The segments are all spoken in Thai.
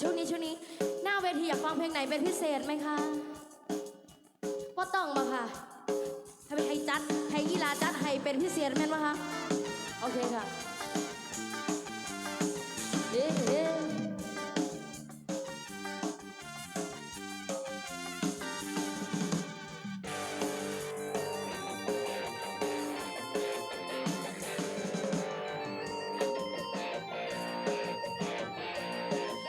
ช่วงนี้ช่วงนี้ หน้าเวทีอยากฟังเพลงไหนเป็นพิเศษไหมคะว่าต้องมาค่ะถ้าเป็นให้จัดให้ยีลาจัดให้เป็นพิเศษแม่นไหมคะ โอเคค่ะ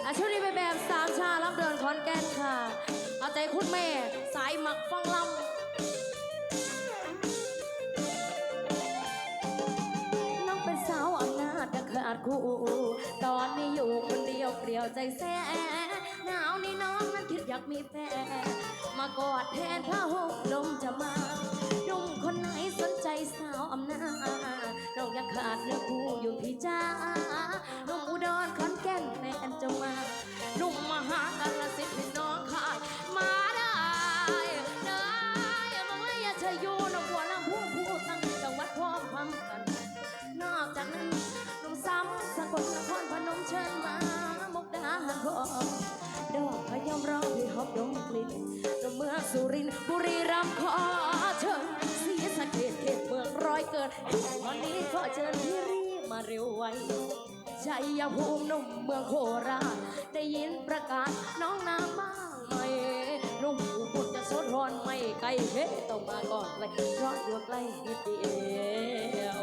อาช่วงนี้ไปแบบสามชารับเดินคอนแกนค่ะ เอาใจคุณแม่สายหมักฟังลำน้องเป็นสาวอำนาจจะขาดคู่ตอนนี้อยู่คนเดียวเปลี่ยวใจแซ่หนาวนี่น้องนั้นคิดอยากมีแฟนมากอดแทนผ้าห่มลมจะมา สุรินทร์บุรีรัมย์ขอเชิญสีสะเกดเขตเมืองร้อยเกิดวันนี้ขอเชิญพี่รีมาเร็วไวชัยภูมิหนุ่มเมืองโคราชได้ยินประกาศน้องนางบ้างไหมหนุ่มอุบลจะสดร้อนไม่ไกลเฮ้ต้องมาก่อนเลยร้อนอยู่ใกล้นิดเดียว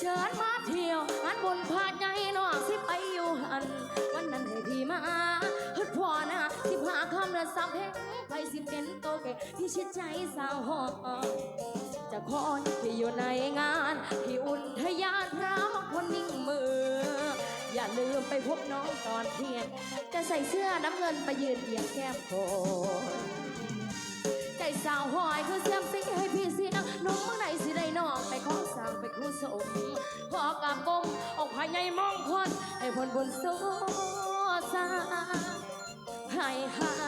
เชิญมาเที่ยวงานบุญพาใจน้องสิไปอยู่หันวันนั้นให้พี่มา พาคำและสามเพลงไปสิเป็นโตเกที่ชิดใจสาวหอจะคอยที่อยู่ในงานที่อุทยานพระมงคลนิ่งมือ อย่าลืมไปพบน้องตอนเที่ยง จะใส่เสื้อน้ำเงินไปยืนเอียงแก้มโคนใจสาวหอยคือเสียมสิให้พี่สียงหนุ่มเมื่อไหนสิได้น้องไปขอสั่งไปครูสมขอกราบกรมออกภายในมองคนให้ผลบุญโซสาให้หา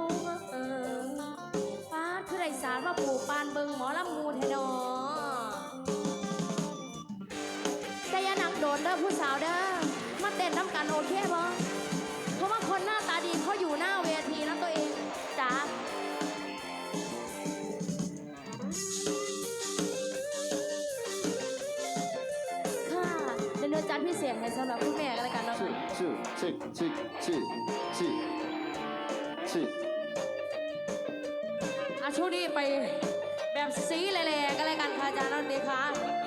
ใจมัวเออป้าดคือได้สารว่าปู่ปานเบิงหมอลำมูเทนอแต่อย่านังโดนเด้อผู้สาวเด้อมาเต้นน้ำกันโอเคบ่ เพราะว่าคนหน้าตาดีเขาอยู่หน้าเวทีแล้วตัวเองจ๋าค่ะเดี๋ยวเนื้อจัดพิเศษให้สำหรับคุณแม่กันแล้วกันเนาะ 去去去去去去去。 ช่วงนี้ไปแบบสีแหล่ๆก็เลยกันค่ะอาจารย์นันดีค่ะ